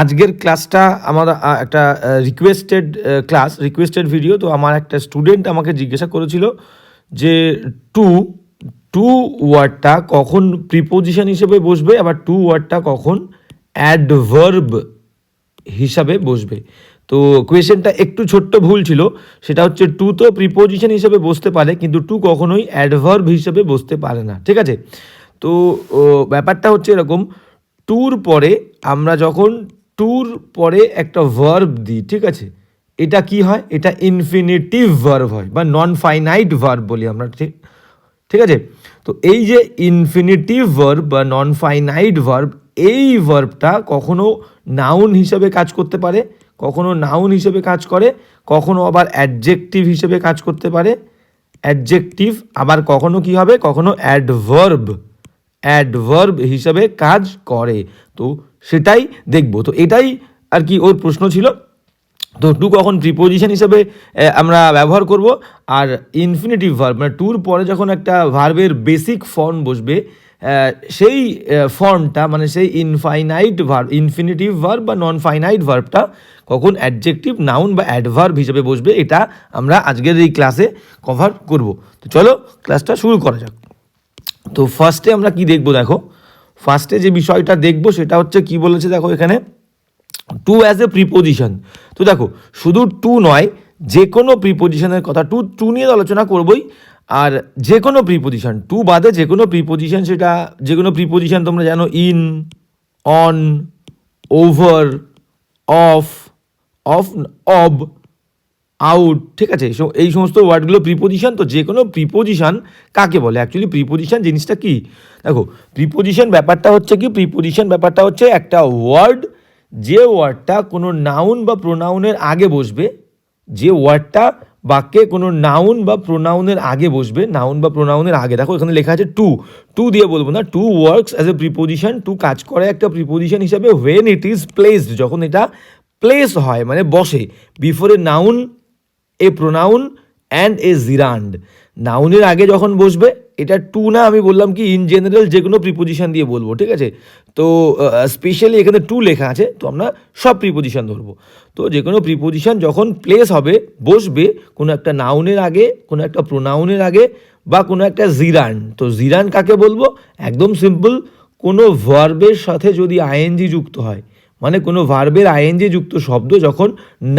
আজকের ক্লাসটা আমার একটা রিকোয়েস্টেড ক্লাস রিকোয়েস্টেড ভিডিও তো আমার একটা স্টুডেন্ট আমাকে জিজ্ঞাসা করেছিল যে, টু টু ওয়ার্ডটা কখন প্রিপোজিশন হিসেবে বসবে, আবার টু ওয়ার্ডটা কখন অ্যাডভার্ব হিসাবে বসবে? তো কোয়েশ্চেনটা একটু ছোট্ট ভুল ছিল, সেটা হচ্ছে টু তো প্রিপোজিশন হিসেবে বসতে পারে, কিন্তু টু কখনোই অ্যাডভার্ব হিসেবে বসতে পারে না, ঠিক আছে? তো ব্যাপারটা হচ্ছে এরকম, টুর পরে আমরা যখন টুর পরে একটা ভার্ব দিই, ঠিক আছে? এটা কি হয়? এটা ইনফিনিটিভ ভার্ব হয়, বা নন ফাইনাইট ভার্ব বলি আমরা, ঠিক ঠিক আছে? তো এই যে ইনফিনিটিভ ভার্ব বা নন ফাইনাইট ভার্ব এই ভার্বটা কখনো নাউন হিসেবে কাজ করতে পারে, কখনো নাউন হিসেবে কাজ করে, কখনো আবার অ্যাডজেক্টিভ হিসেবে কাজ করতে পারে। অ্যাডজেক্টিভ আবার কখনো কি হবে? কখনো অ্যাডভার্ব অ্যাডভার্ব হিসাবে কাজ করে। তো সেটাই দেখব। তো এটাই আর কি ওর প্রশ্ন ছিল। তো টু কখন প্রিপোজিশন হিসেবে আমরা ব্যবহার করব। আর ইনফিনিটিভ ভার্ব মানে টুর পরে যখন একটা ভার্বের বেসিক ফর্ম বসবে সেই ফর্মটা মানে সেই ইনফাইনাইট ভার্ব ইনফিনিটিভ ভার্ব বা নন ফাইনাইট ভার্বটা কখন অ্যাডজেক্টিভ নাউন বা অ্যাডভার্ব হিসেবে বসবে, এটা আমরা আজকের এই ক্লাসে কভার করব। তো চলো ক্লাসটা শুরু করা যাক। তো ফার্স্টে আমরা কি দেখব, দেখো? ফার্স্টে যে বিষয়টা দেখব সেটা হচ্ছে কি বলেছে দেখো এখানে টু অ্যাজ এ প্রিপোজিশন তো দেখো, শুধু টু নয়, যে কোনো প্রিপোজিশনের কথা টু টু নিয়ে আলোচনা করবই, আর যে কোনো প্রিপোজিশন টু বাদে যে কোনো প্রিপোজিশন সেটা, যে কোনো প্রিপোজিশন তোমরা জানো in on over off off of out ঠিক আছে? এই সমস্ত ওয়ার্ডগুলো প্রিপোজিশন তো যে কোনো প্রিপোজিশন কাকে বলে? অ্যাকচুয়ালি প্রিপোজিশন জিনিসটা কি? দেখো প্রিপোজিশন ব্যাপারটা হচ্ছে কি? প্রিপোজিশন ব্যাপারটা হচ্ছে একটা ওয়ার্ড যে ওয়ার্ডটা কোনো নাউন বা প্রোনাউনের আগে বসবে, যে ওয়ার্ডটা বাক্যে কোনো নাউন বা প্রোনাউনের আগে বসবে নাউন বা প্রোনাউনের আগে। দেখো, এখানে লেখা আছে টু টু দিয়ে বলব না to works as a preposition to কাজ করে একটা প্রিপোজিশন হিসাবে ওয়েন ইট ইজ প্লেসড যখন এটা প্লেস হয় মানে বসে before a noun a pronoun and a gerund নাউনের আগে যখন বসবে, এটা টু না, আমি বললাম কি ইন জেনারেল যে কোনো প্রিপোজিশন দিয়ে বলব, ঠিক আছে? তো স্পেশালি এখানে টু লেখা আছে, তো আমরা সব প্রিপোজিশন ধরবো। তো যে কোনো প্রিপোজিশন যখন প্লেস হবে, বসবে, কোনো একটা নাউনের আগে, কোনো একটা প্রোনাউনের আগে, বা কোনো একটা জিরান তো জিরান কাকে বলব? একদম সিম্পল কোনো ভার্বের সাথে যদি আইএনজি যুক্ত হয় মানে কোনো ভার্বের আইএনজি যুক্ত শব্দ যখন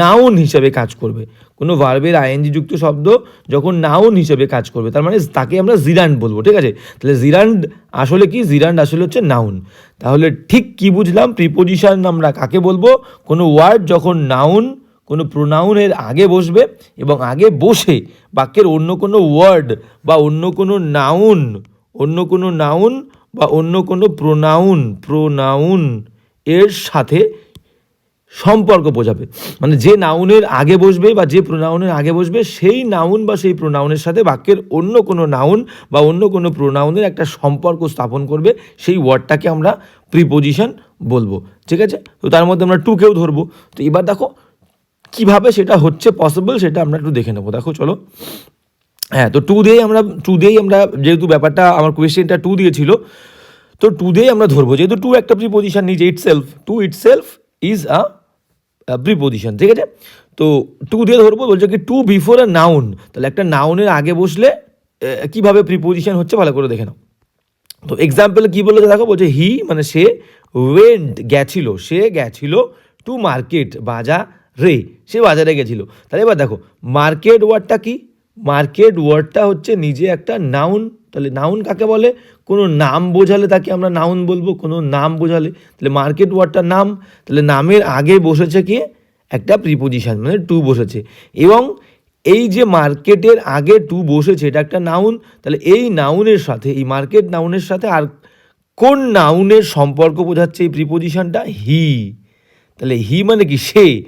নাউন হিসেবে কাজ করবে। কোনো ভার্বের আইএনজি যুক্ত শব্দ যখন নাউন হিসেবে কাজ করবে। তার মানে তাকে আমরা জিরান্ড বলব, ঠিক আছে? তাহলে জিরান্ড আসলে কি? জিরান্ড আসলে হচ্ছে নাউন তাহলে ঠিক কি বুঝলাম? প্রিপোজিশন আমরা কাকে বলব? কোনো ওয়ার্ড যখন নাউন কোনো প্রোনাউনের আগে বসবে এবং আগে বসে বাক্যের অন্য কোনো ওয়ার্ড বা অন্য কোনো নাউন অন্য কোনো নাউন বা অন্য কোনো প্রোনাউন প্রোনাউন এর সাথে সম্পর্ক বোঝাবে। মানে যে নাউনের আগে বসবে বা যে প্রোনাউনের আগে বসবে, সেই নাউন বা সেই প্রোনাউনের সাথে বাক্যের অন্য কোনো নাউন বা অন্য কোনো প্রোনাউনের একটা সম্পর্ক স্থাপন করবে, সেই ওয়ার্ডটাকে আমরা প্রিপোজিশন বলব। ঠিক আছে? তো তার মধ্যে আমরা টুকেও ধরবো। তো এবার দেখো, কীভাবে সেটা হচ্ছে পসিবল সেটা আমরা একটু দেখে নেব। দেখো, চলো। হ্যাঁ তো টু দিয়েই আমরা, টু দিয়েই আমরা যেহেতু ব্যাপারটা, আমার কোয়েশ্চেনটা টু দিয়েছিল তো টু দিয়েই আমরা ধরবো, যেহেতু টু একটা প্রিপোজিশন নিজে itself to itself is a preposition ঠিক আছে? তো টু দিয়ে ধরবো, বলছে কি টু বিফোর আ নাউন তাহলে একটা নাউনের আগে বসলে কীভাবে প্রিপোজিশন হচ্ছে ভালো করে দেখে নাও। তো এক্সাম্পল কি বলেছে দেখো, বলছে হি মানে সে ওয়েন্ট গেছিল, সে গেছিল টু মার্কেট বাজারে, সে বাজারে গেছিল। তাহলে এবার দেখো মার্কেট ওয়ার্ডটা কি? মার্কেট ওয়ার্ডটা হচ্ছে নিজে একটা নাউন তাহলে নাউন কাকে বলে? কোনো নাম বোঝালে তাকে আমরা নাউন বলব, কোনো নাম বোঝালে। তাহলে মার্কেট ওয়ার্ডটার নাম, তাহলে নামের আগে বসেছে কি? একটা প্রিপোজিশান মানে টু বসেছে। এবং এই যে মার্কেটের আগে টু বসেছে, এটা একটা নাউন তাহলে এই নাউনের সাথে, এই মার্কেট নাউনের সাথে আর কোন নাউনের সম্পর্ক বোঝাচ্ছে এই প্রিপোজিশনটা হি তাহলে হি মানে কি? সে।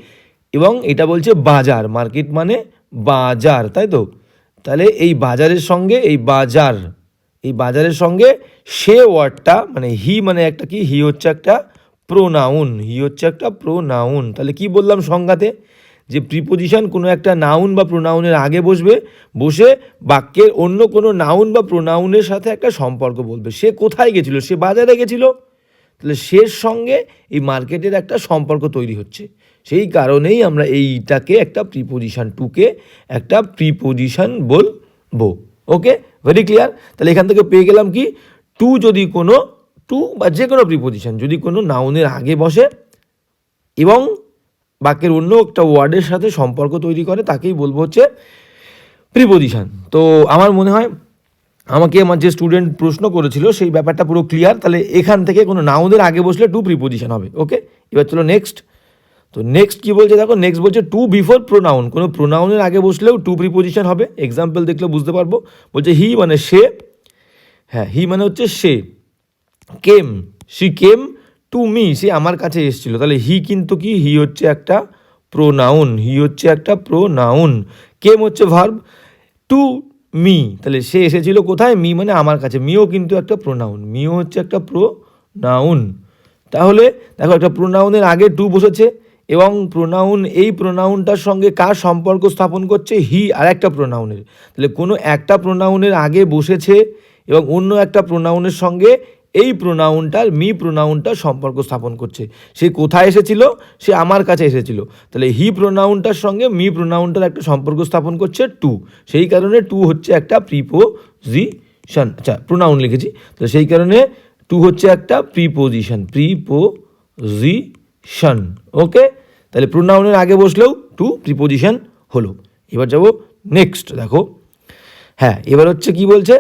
এবং এটা বলছে বাজার। মার্কেট মানে বাজার, তাই তো? তাহলে এই বাজারের সঙ্গে এই বাজার এই বাজারের সঙ্গে সে ওয়ার্ডটা মানে হি মানে একটা কি, হি হচ্ছে একটা প্রোনাউন হি হচ্ছে একটা প্রোনাউন তাহলে কি বললাম সংজ্ঞাতে? যে প্রিপোজিশন কোনো একটা নাউন বা প্রোনাউনের আগে বসবে, বসে বাক্যের অন্য কোনো নাউন বা প্রোনাউনের সাথে একটা সম্পর্ক বলবে। সে কোথায় গেছিল? সে বাজারে গেছিল? তাহলে শের সঙ্গে এই মার্কেটের একটা সম্পর্ক তৈরি হচ্ছে। সেই কারণেই আমরা এইটাকে একটা প্রিপোজিশন টুকে একটা প্রিপোজিশন বলব। ওকে ভেরি ক্লিয়ার তাহলে এখান থেকে পেয়ে গেলাম কি? টু যদি কোনো টু বা যে কোনো প্রিপোজিশন যদি কোনো নাউনের আগে বসে এবং বাক্যের অন্য একটা ওয়ার্ডের সাথে সম্পর্ক তৈরি করে, তাকেই বলব হচ্ছে প্রিপোজিশন তো আমার মনে হয় আমাকে আমার যে স্টুডেন্ট প্রশ্ন করেছিল, সেই ব্যাপারটা পুরো ক্লিয়ার তাহলে এখান থেকে কোনো নাউনের আগে বসলে টু প্রিপোজিশন হবে ওকে এবার চলো নেক্সট তো নেক্সট কি বলছে দেখো? নেক্সট বলছে টু বিফোর প্রোনাউন কোনো প্রোনাউনের আগে বসলেও টু প্রিপোজিশন হবে। এক্সাম্পল দেখলে বুঝতে পারব। বলছে হি মানে সে। হ্যাঁ হি মানে হচ্ছে সে। Came she came to me সে আমার কাছে এসেছিল। তাহলে হি কিন্তু কি? হি হচ্ছে একটা প্রোনাউন হি হচ্ছে একটা প্রোনাউন কেম হচ্ছে ভার্ব টু মি তাহলে সে এসেছিল কোথায়? মি মানে আমার কাছে। মিও কিন্তু একটা প্রোনাউন মিও হচ্ছে একটা প্রোনাউন তাহলে দেখো একটা প্রোনাউনের আগে টু বসেছে। এবং প্রোনাউন এই প্রোনাউনটার সঙ্গে কার সম্পর্ক স্থাপন করছে? হি আর একটা প্রোনাউনের তাহলে কোনো একটা প্রোনাউনের আগে বসেছে এবং অন্য একটা প্রোনাউনের সঙ্গে এই প্রোনাউনটার মি প্রোনাউনটার সম্পর্ক স্থাপন করছে। সে কোথায় এসেছিল? সে আমার কাছে এসেছিল। তাহলে হি প্রোনাউনটার সঙ্গে মি প্রোনাউনটার একটা সম্পর্ক স্থাপন করছে টু সেই কারণে টু হচ্ছে একটা প্রিপোজিশন আচ্ছা প্রোনাউন লিখেছি। তো সেই কারণে টু হচ্ছে একটা প্রিপোজিশন প্রিপোজিশন ওকে তাহলে প্রোনাউনের আগে বসলেও টু প্রিপোজিশন হলো। এবার যাব নেক্সট দেখো। হ্যাঁ এবার হচ্ছে কি বলছে?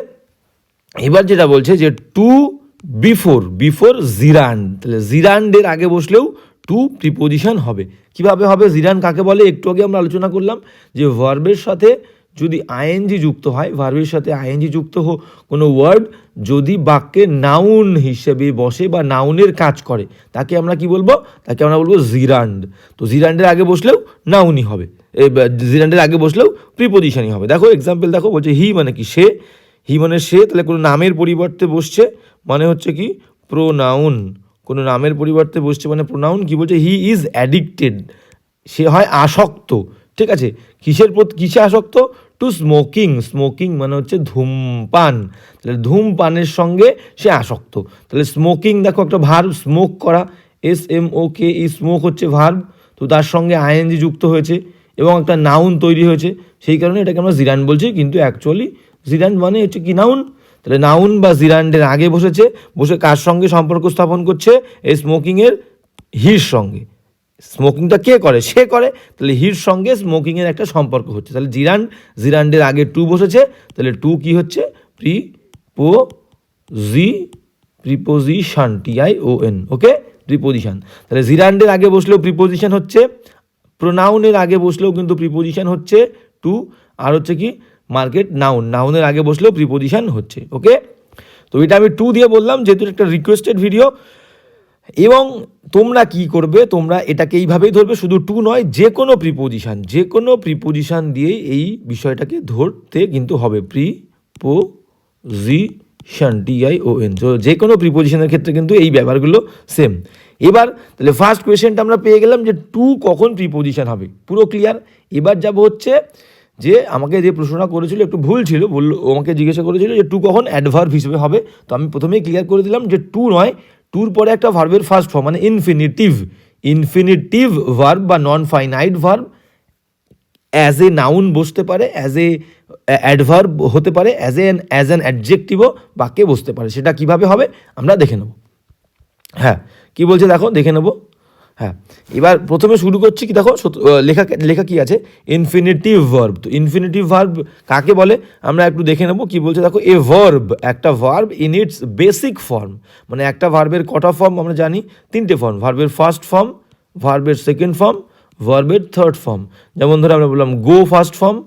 এবার যেটা বলছে যে টু বিফোর বিফোর জিরান তাহলে জিরান্ডের আগে বসলেও টু প্রিপোজিশন হবে। কীভাবে হবে? জিরান কাকে বলে? একটু আগে আমরা আলোচনা করলাম যে ভার্বের সাথে যদি আইএনজি যুক্ত হয় ভার্বের সাথে আইএনজি যুক্ত হো, কোনো ওয়ার্ড যদি বাক্যে নাউন হিসেবে বসে বা নাউনের কাজ করে, তাকে আমরা কি বলব? তাকে আমরা বলব জিরান্ড তো জিরান্ডের আগে বসলেও নাউনই হবে। জিরান্ডের আগে বসলেও প্রিপোজিশনই হবে। দেখো এক্সাম্পল দেখো, বলছে হি মানে কি সে? হি মানে সে, তাহলে কোনো নামের পরিবর্তে বসছে মানে হচ্ছে কি? প্রোনাউন কোনো নামের পরিবর্তে বসছে মানে প্রোনাউন কি বলছে? হি ইজ অ্যাডিক্টেড সে হয় আসক্ত। ঠিক আছে? কিসের প্রতি, কিসে আসক্ত? টু স্মোকিং স্মোকিং মানে হচ্ছে ধূমপান। তাহলে ধূমপানের সঙ্গে সে আসক্ত। তাহলে স্মোকিং দেখো একটা ভার্ব স্মোক করা। S M O K E smoke হচ্ছে ভার্ব তো তার সঙ্গে আইএনজি যুক্ত হয়েছে এবং একটা নাউন তৈরি হয়েছে। সেই কারণে এটাকে আমরা জিরান বলছি, কিন্তু অ্যাকচুয়ালি জিরান মানে হচ্ছে কি নাউন তাহলে নাউন বা জিরান্ডের আগে বসেছে, বসে কার সঙ্গে সম্পর্ক স্থাপন করছে? এই স্মোকিংয়ের হির সঙ্গে। স্মোকিংটা কে করে? সে করে। তাহলে হির সঙ্গে স্মোকিংয়ের একটা সম্পর্ক হচ্ছে। তাহলে জিরান্ড জিরান্ডের আগে টু বসেছে। তাহলে টু কি হচ্ছে? Preposition preposition T I O N, okay? Preposition. তাহলে জিরান্ডের আগে বসলেও প্রিপোজিশন হচ্ছে। প্রোনাউনের আগে বসলেও কিন্তু প্রিপোজিশন হচ্ছে টু। আর হচ্ছে কি? Market noun. নাউনের আগে বসলেও প্রিপোজিশন হচ্ছে, ওকে? তো এটা আমি টু দিয়ে বললাম, যেহেতু একটা রিকোয়েস্টেড ভিডিও এবং তোমরা কি করবে? তোমরা এটাকে এইভাবেই ধরবে, শুধু টু নয় যে কোনো প্রিপোজিশান যে কোনো প্রিপোজিশন দিয়েই এই বিষয়টাকে ধরতে কিন্তু হবে। প্রি পো জি শন টিআই ও এন তো যে কোনো প্রিপোজিশনের ক্ষেত্রে কিন্তু এই ব্যাপারগুলো সেম এবার, তাহলে ফার্স্ট কোয়েশ্চেনটা আমরা পেয়ে গেলাম যে টু কখন প্রিপোজিশন হবে? পুরো ক্লিয়ার এবার যাব হচ্ছে যে আমাকে যে প্রশ্নটা করেছিল, একটু ভুল ছিল ও আমাকে জিজ্ঞাসা করেছিল যে টু কখন অ্যাডভার্ভ হিসেবে হবে? তো আমি প্রথমেই ক্লিয়ার করে দিলাম যে টু নয় টুর পরে একটা ভার্বের ফার্স্ট ফর্ম মানে ইনফিনিটিভ ইনফিনিটিভ ভার্ব বা non finite verb as a noun বসতে পারে অ্যাজ এ অ্যাডভার্ব হতে পারে অ্যাজ এ অ্যাজ অ্যান অ্যাডজেক্টিভও বাক্যে বসতে পারে। সেটা কীভাবে হবে? আমরা দেখে নেব। হ্যাঁ কি বলছে দেখো? দেখে নেব। হ্যাঁ এবার প্রথমে শুরু করছি কি দেখো লেখা লেখা কি আছে? ইনফিনিটিভ ভার্ব তো ইনফিনিটিভ ভার্ব কাকে বলে? আমরা একটু দেখে নেব কি বলছে। দেখো এ ভার্ব একটা verb in its basic form মানে একটা ভার্বের কটা ফর্ম আমরা জানি? তিনটে ফর্ম ভার্বের ফার্স্ট ফর্ম ভার্বের সেকেন্ড ফর্ম ভার্বের থার্ড ফর্ম যেমন ধরে আমরা বললাম go first form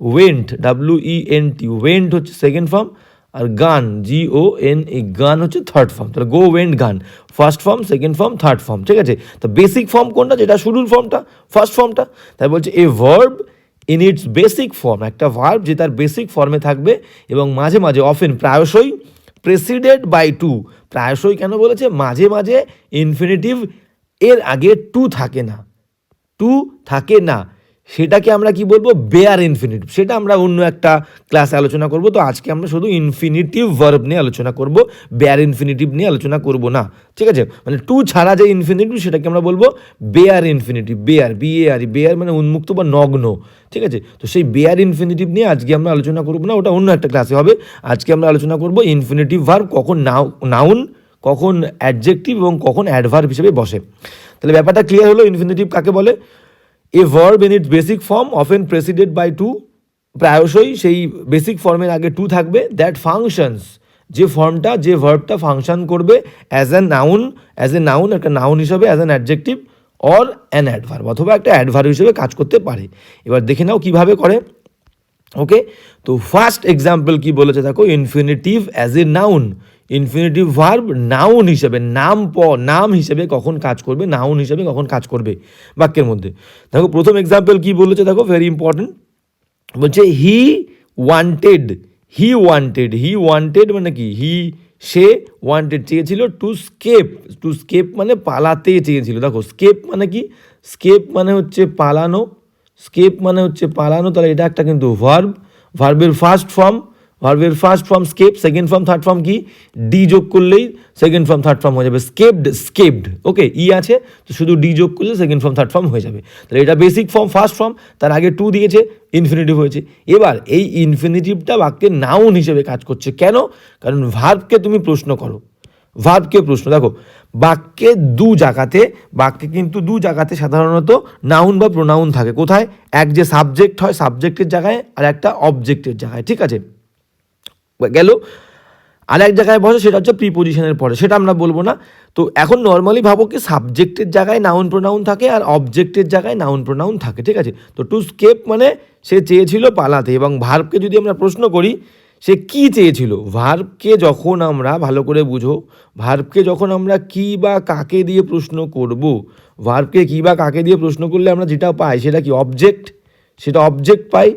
went W E N T went হচ্ছে সেকেন্ড ফর্ম আর গান জি ও এন এই গান হচ্ছে থার্ড ফর্ম তাহলে go went gone. First form second form third form ঠিক আছে? তো বেসিক ফর্ম কোনটা? যেটা শুরুর ফর্মটা ফার্স্ট ফর্মটা তাই বলছে a verb in its basic form একটা ভার্ব যে তার বেসিক ফর্মে থাকবে এবং মাঝে মাঝে অফেন প্রায়শই প্রেসিডেড বাই টু প্রায়শই কেন বলেছে? মাঝে মাঝে ইনফিনিটিভ এর আগে টু থাকে না। টু থাকে না। সেটাকে আমরা কি বলব? বেয়ার ইনফিনিটিভ সেটা আমরা অন্য একটা ক্লাসে আলোচনা করব। তো আজকে আমরা শুধু ইনফিনিটিভ ভার্ব নিয়ে আলোচনা করব। বেয়ার ইনফিনিটিভ নিয়ে আলোচনা করব না। ঠিক আছে? মানে টু ছাড়া যে ইনফিনিটিভ সেটাকে আমরা বলব bare infinitive bare B A R bare মানে উন্মুক্ত বা নগ্ন। ঠিক আছে? তো সেই বেয়ার ইনফিনিটিভ নিয়ে আজকে আমরা আলোচনা করব না। ওটা অন্য একটা ক্লাসে হবে। আজকে আমরা আলোচনা করব ইনফিনিটিভ ভার্ব কখন নাও নাউন কখন অ্যাডজেক্টিভ এবং কখন অ্যাডভার্ব হিসেবে বসে। তাহলে ব্যাপারটা ক্লিয়ার হলো? ইনফিনিটিভ কাকে বলে? A verb in its basic form often preceded by to প্রায়শই সেই বেসিক ফর্মের আগে টু থাকবে। দ্যাট ফাংশনস যে ফর্মটা যে ভার্বটা ফাংশন করবে as an noun as a noun একটা নাউন হিসাবে as an adjective or an adverb অথবা একটা অ্যাডভার্ব হিসেবে কাজ করতে পারে। এবার দেখে নাও কীভাবে করে। ওকে তো ফার্স্ট এক্সাম্পল কি বলেছে দেখো? Infinitive as a noun infinitive verb noun হিসেবে, নাম প, নাম হিসেবে কখন কাজ করবে নাউন হিসেবে কখন কাজ করবে বাক্যের মধ্যে। দেখো, প্রথম এক্সাম্পল কি বলেছে দেখো ভেরি ইম্পর্টেন্ট বলছে he wanted he wanted he wanted মানে কি? হি সে ওয়ান্টেড চেয়েছিল টু স্কেপ টু স্কেপ মানে পালাতে চেয়েছিল। দেখো স্কেপ মানে কি? স্কেপ মানে হচ্ছে পালানো স্কেপ মানে হচ্ছে পালানো, তাহলে এটা একটা কিন্তু ভার্ব ভার্বের ফার্স্ট ফর্ম ভার্বের first form escape second form third form কি ডি যোগ করলেই সেকেন্ড ফর্ম থার্ড ফর্ম হয়ে যাবে। স্কেপড স্কেপড ওকে ই আছে, তো শুধু ডি যোগ করলে সেকেন্ড ফর্ম থার্ড ফর্ম হয়ে যাবে। তাহলে এটা বেসিক ফর্ম ফার্স্ট ফর্ম তার আগে টু দিয়েছে ইনফিনিটিভ হয়েছে। এবার এই ইনফিনিটিভটা বাক্যের নাউন হিসেবে কাজ করছে। কেন? কারণ ভার্বকে তুমি প্রশ্ন করো। ভার্বকে প্রশ্ন। দেখো, বাক্যে দু জায়গাতে, বাক্যে কিন্তু দু জায়গাতে সাধারণত নাউন বা প্রোনাউন থাকে। কোথায়? এক যে সাবজেক্ট হয় সাবজেক্টের জায়গায়, আর একটা অবজেক্টের জায়গায়, ঠিক আছে? গেল। আর এক জায়গায় বসে সেটা হচ্ছে প্রিপোজিশনের পরে। সেটা আমরা বলব না। তো এখন নর্মালি ভাবো কি সাবজেক্টের জায়গায় নাউন প্রোনাউন থাকে আর অবজেক্টের জায়গায় নাউন প্রোনাউন থাকে, ঠিক আছে? তো টু স্কেপ মানে সে চেয়েছিল পালাতে এবং ভার্বকে যদি আমরা প্রশ্ন করি, সে কি চেয়েছিল? ভার্বকে যখন আমরা, ভালো করে বুঝো ভার্বকে যখন আমরা কি বা কাকে দিয়ে প্রশ্ন করব ভার্বকে কি বা কাকে দিয়ে প্রশ্ন করলে আমরা যেটা পাই, সেটা কি অবজেক্ট সেটা অবজেক্ট পাই।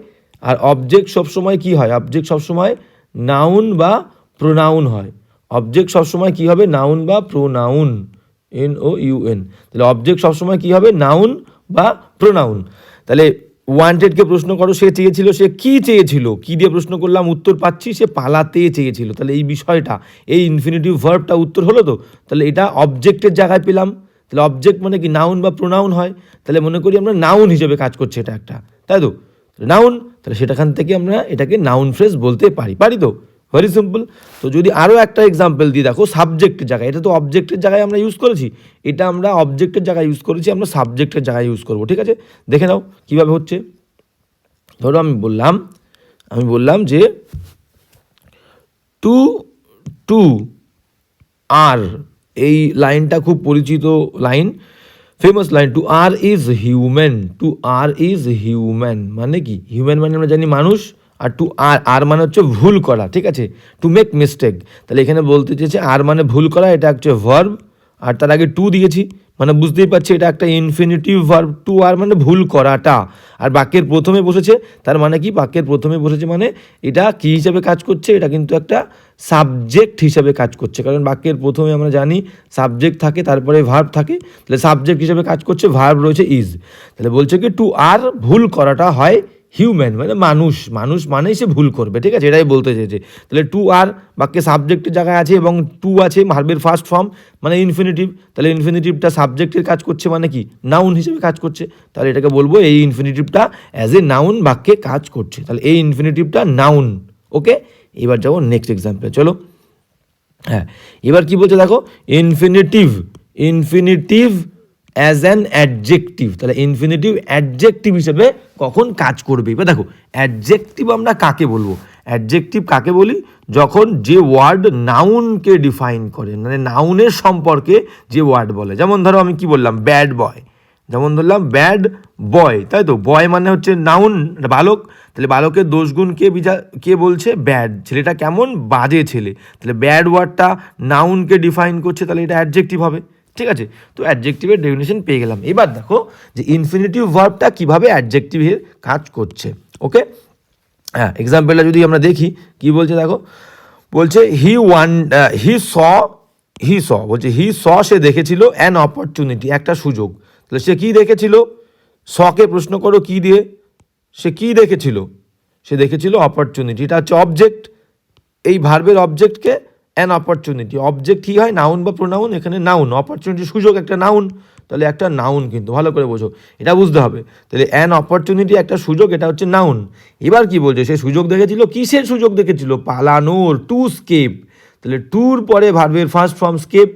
আর অবজেক্ট সবসময় কি হয়? অবজেক্ট সবসময় নাউন বা প্রোনাউন হয়। অবজেক্ট সবসময় কি হবে? নাউন বা pronoun. N O U N তাহলে অবজেক্ট সবসময় কি হবে? নাউন বা প্রোনাউন। তাহলে ওয়ান্টেডকে প্রশ্ন করো, সে চেয়েছিল, সে কি চেয়েছিল? কি দিয়ে প্রশ্ন করলাম? উত্তর পাচ্ছি, সে পালাতে চেয়েছিল। তাহলে এই বিষয়টা, এই ইনফিনিটিভ ভার্বটা উত্তর হলো তো? তাহলে এটা অবজেক্টের জায়গায় পেলাম। তাহলে অবজেক্ট মানে কি? নাউন বা প্রোনাউন হয়। তাহলে মনে করি আমরা নাউন হিসেবে কাজ করছে এটা একটা। তাই তো? নাউন তাহলে সেটাখান থেকে আমরা এটাকে নাউন ফ্রেজ বলতে পারি। পারি তো? ভেরি সিম্পল তো যদি আরও একটা এক্সাম্পল দিয়ে দেখো সাবজেক্টের জায়গায়। এটা তো অবজেক্টের জায়গায় আমরা ইউজ করেছি। এটা আমরা অবজেক্টের জায়গায় ইউজ করেছি, আমরা সাবজেক্টের জায়গায় ইউজ করব, ঠিক আছে? দেখে নাও কীভাবে হচ্ছে। ধরো আমি বললাম আমি বললাম যে টু টু আর এই লাইনটা খুব পরিচিত line famous line to err is human to err is human মানে কি? হিউম্যান মানে আমরা জানি মানুষ, আর টু আর আর মানে হচ্ছে ভুল করা, ঠিক আছে? টু মেক মিস্টেক তাহলে এখানে বলতে চেয়েছে আর মানে ভুল করা, এটা হচ্ছে ভার্ব আর তার আগে টু দিয়েছি। মানে বুঝতেই পারছি, এটা একটা ইনফিনিটিভ ভার্ব টু আর মানে ভুল করাটা। আর বাক্যের প্রথমে বসেছে, তার মানে কি? বাক্যের প্রথমে বসেছে মানে এটা কি হিসাবে কাজ করছে? এটা কিন্তু একটা সাবজেক্ট হিসাবে কাজ করছে। কারণ বাক্যের প্রথমে আমরা জানি সাবজেক্ট থাকে, তারপরে ভার্ব থাকে। তাহলে সাবজেক্ট হিসাবে কাজ করছে ভার্ব রয়েছে ইজ তাহলে বলছে কি টু আর ভুল করাটা হয় হিউম্যান মানে মানুষ মানুষ মানেই সে ভুল করবে, ঠিক আছে? এটাই বলতে চেয়েছে। তাহলে টু আর বাক্যে সাবজেক্টের জায়গায় আছে এবং টু আছে ভার্বের ফার্স্ট ফর্ম মানে ইনফিনিটিভ তাহলে ইনফিনিটিভটা সাবজেক্টের কাজ করছে মানে কি? নাউন হিসেবে কাজ করছে। তাহলে এটাকে বলব এই ইনফিনিটিভটা অ্যাজ এ নাউন বাক্যে কাজ করছে। তাহলে এই ইনফিনিটিভটা নাউন ওকে এবার যাব নেক্সট এক্সাম্পলে চলো। হ্যাঁ এবার কি বলছে দেখো? Infinitive infinitive as an adjective তাহলে ইনফিনিটিভ অ্যাডজেক্টিভ হিসেবে কখন কাজ করবে? এবার দেখো অ্যাডজেক্টিভ আমরা কাকে বলব? অ্যাডজেক্টিভ কাকে বলি? যখন যে ওয়ার্ড নাউনকে ডিফাইন করে মানে নাউনের সম্পর্কে যে ওয়ার্ড বলে। যেমন ধরো আমি কি বললাম? ব্যাড বয় যেমন ধরলাম ব্যাড বয় তাই তো? বয় মানে হচ্ছে নাউন বালক। তাহলে বালকের দোষগুণ কে বিজা, কে বলছে? ব্যাড ছেলেটা কেমন? বাজে ছেলে। তাহলে ব্যাড ওয়ার্ডটা নাউনকে ডিফাইন করছে, তাহলে এটা অ্যাডজেক্টিভ হবে। ঠিক আছে? তো অ্যাডজেক্টিভের ডেফিনেশন পেয়ে গেলাম। এবার দেখো যে ইনফিনিটিভ ভার্বটা কীভাবে অ্যাডজেক্টিভের কাজ করছে ওকে হ্যাঁ এক্সাম্পলটা যদি আমরা দেখি, কি বলছে দেখো? বলছে হি ওয়ান হি স হি স বলছে হি স সে দেখেছিল অ্যান অপরচুনিটি একটা সুযোগ। তাহলে সে কি দেখেছিল? শকে প্রশ্ন করো, কি দিয়ে? সে কি দেখেছিল? সে দেখেছিল অপরচুনিটি এটা হচ্ছে অবজেক্ট এই ভার্বের অবজেক্টকে অ্যান অপরচুনিটি অবজেক্ট কী হয়? নাউন বা প্রোনাউন এখানে নাউন অপরচুনিটি সুযোগ, একটা নাউন তাহলে একটা নাউন কিন্তু, ভালো করে বোঝো। এটা বুঝতে হবে। তাহলে অ্যান অপরচুনিটি একটা সুযোগ, এটা হচ্ছে নাউন এবার কি বলছে? সে সুযোগ দেখেছিল? কিসের সুযোগ দেখেছিল? পালানোর টু স্কেপ তাহলে ট্যুর পরে ভার্বের ফার্স্ট ফর্ম স্কেপ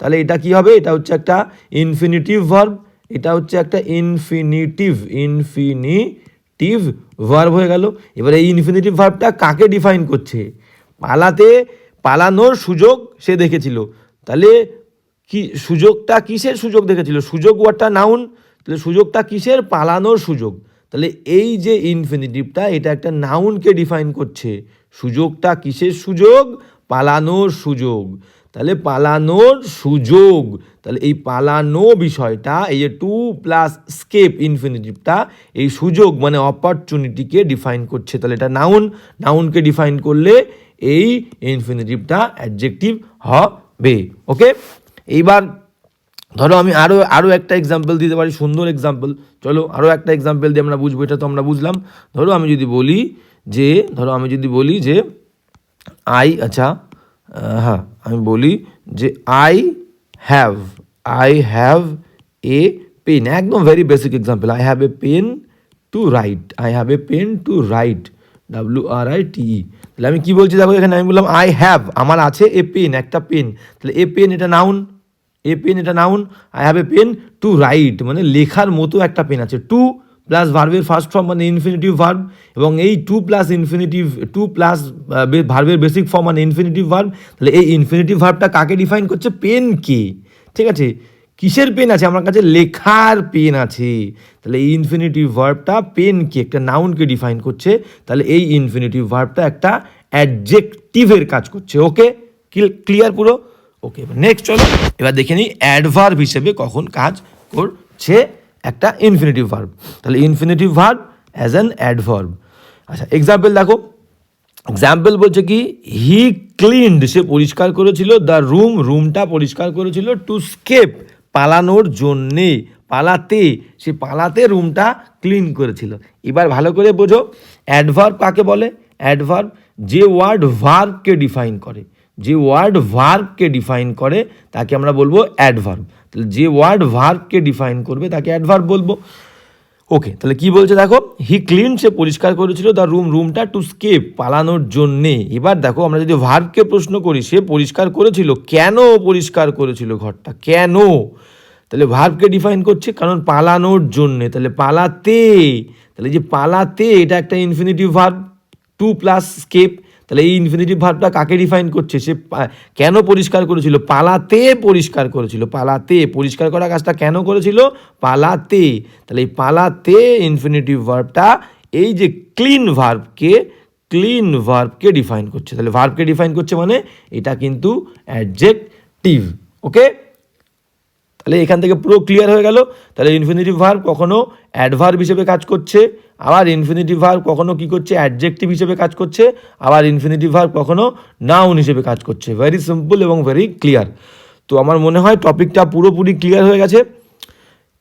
তাহলে এটা কি হবে? এটা হচ্ছে একটা ইনফিনিটিভ ভার্ব এটা হচ্ছে একটা ইনফিনিটিভ ইনফিনিটিভ ভার্ব হয়ে গেল। এবার এই ইনফিনিটিভ ভার্বটা কাকে ডিফাইন করছে? পালাতে পালানোর সুযোগ সে দেখেছিল। তাহলে কি, সুযোগটা কিসের সুযোগ দেখেছিল? সুযোগ ওয়ার্ডটা নাউন তাহলে সুযোগটা কিসের? পালানোর সুযোগ। তাহলে এই যে ইনফিনিটিভটা এটা একটা নাউনকে ডিফাইন করছে। সুযোগটা কিসের সুযোগ? পালানোর সুযোগ। তাহলে পালানোর সুযোগ, তাহলে এই পালানো বিষয়টা, এই যে টু প্লাস স্কেপ ইনফিনিটিভটা এই সুযোগ মানে অপরচুনিটিকে ডিফাইন করছে। তাহলে এটা নাউন নাউনকে ডিফাইন করলে এই ইনফিনিটিভটা অ্যাডজেক্টিভ হবে। ওকে এইবার ধরো আমি আরও আরও একটা এক্সাম্পল দিতে পারি, সুন্দর এক্সাম্পল চলো আরও একটা এক্সাম্পল দিয়ে আমরা বুঝব, এটা তো আমরা বুঝলাম। ধরো আমি যদি বলি যে, ধরো আমি যদি বলি যে আই আচ্ছা হ্যাঁ আমি বলি যে I have I have a pen একদম very basic example I have a pen to write I have a pen to write W R I T তাহলে আমি কি বলছি? দেখো এখানে আমি বললাম আই হ্যাভ আমার আছে এ পেন একটা পেন তাহলে এ পেন এটা নাউন এ পেন এটা noun I have a pen to write মানে লেখার মতো একটা পেন আছে। টু প্লাস ভার্বের ফার্স্ট ফর্ম মানে ইনফিনিটিভ ভার্ব এবং এই to plus infinitive to plus ভার্বের বেসিক ফর্ম মানে ইনফিনিটিভ ভার্ব তাহলে এই ইনফিনিটিভ ভার্বটা কাকে ডিফাইন করছে? পেন কে। ঠিক আছে? কিসের পেন আছে? আমার কাছে লেখার পেন আছে। তাহলে এই ইনফিনিটিভ ভার্বটা পেনকে একটা নাউনকে ডিফাইন করছে। তাহলে এই ইনফিনিটিভ ভার্বটা একটা অ্যাডজেক্টিভের কাজ করছে। ওকে ক্লিয়ার পুরো? ওকে এবার নেক্সট চলো। এবার দেখে নিই অ্যাডভার্ব হিসেবে কখন কাজ করছে একটা ইনফিনিটিভ ভার্ব তাহলে infinitive verb as an adverb আচ্ছা এক্সাম্পল দেখো। এক্সাম্পল বলছে কি হি ক্লিনড সে পরিষ্কার করেছিল দ্য রুম রুমটা পরিষ্কার করেছিল টু স্কেপ পালানোর জন্যে পালাতে, সে পালাতে রুমটা ক্লিন করেছিল। এবার ভালো করে বোঝো, অ্যাডভার্ব কাকে বলে? অ্যাডভার্ব যে ওয়ার্ড ভার্বকে ডিফাইন করে। যে ওয়ার্ড ভার্বকে ডিফাইন করে, তাকে আমরা বলব অ্যাডভার্ব। তাহলে যে ওয়ার্ড ভার্বকে ডিফাইন করবে, তাকে অ্যাডভার্ব বলব। ওকে, তাহলে কি বলছে দেখো? হি ক্লিন সে পরিষ্কার করেছিল দ্য রুম, রুমটা টু স্কেপ পালানোর জন্যে। এবার দেখো, আমরা যদি ভার্বকে প্রশ্ন করি, সে পরিষ্কার করেছিল? কেন পরিষ্কার করেছিল ঘরটা? কেন? তাহলে ভার্বকে ডিফাইন করছে, কারণ পালানোর জন্যে। তাহলে পালাতে, তাহলে যে পালাতে, এটা একটা infinitive verb to plus escape তাহলে এই ইনফিনিটিভ ভার্বটা কাকে ডিফাইন করছে? সে কেন পরিষ্কার করেছিল? পালাতে পরিষ্কার করেছিল, পালাতে। পরিষ্কার করা কাজটা কেন করেছিল? পালাতে। তাহলে এই পালাতে ইনফিনিটিভ ভার্বটা এই যে ক্লিন ভার্বকে ক্লিন ভার্বকে ডিফাইন করছে। তাহলে ভার্বকে ডিফাইন করছে মানে এটা কিন্তু অ্যাডজেক্টিভ ওকে তাহলে এখান থেকে পুরো ক্লিয়ার হয়ে গেল। তাহলে ইনফিনিটিভ ভার্ব কখনো অ্যাডভার্ব হিসেবে কাজ করছে, আবার ইনফিনিটিভ ভার্ব কখনো কি করছে অ্যাডজেক্টিভ হিসেবে কাজ করছে, আবার ইনফিনিটিভ ভার্ব কখনো নাউন হিসেবে কাজ করছে। ভেরি সিম্পল এবং ভেরি ক্লিয়ার তো আমার মনে হয় টপিকটা পুরোপুরি ক্লিয়ার হয়ে গেছে।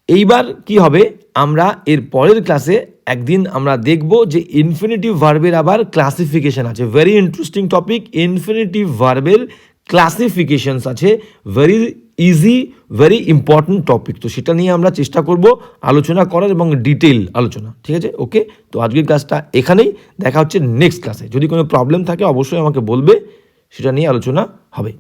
এইবার কি হবে, আমরা এর পরের ক্লাসে একদিন আমরা দেখব যে ইনফিনিটিভ ভার্বের আবার ক্লাসিফিকেশন আছে। ভেরি ইন্টারেস্টিং টপিক ইনফিনিটিভ ভার্বের ক্লাসিফিকেশনস আছে। Very easy very important topic তো সেটা নিয়ে আমরা চেষ্টা করব আলোচনা করার এবং ডিটেল আলোচনা, ঠিক আছে? ওকে তো আজকের ক্লাসটা এখানেই। দেখা হচ্ছে নেক্সট ক্লাসে যদি কোনো প্রবলেম থাকে, অবশ্যই আমাকে বলবে। সেটা নিয়ে আলোচনা হবে।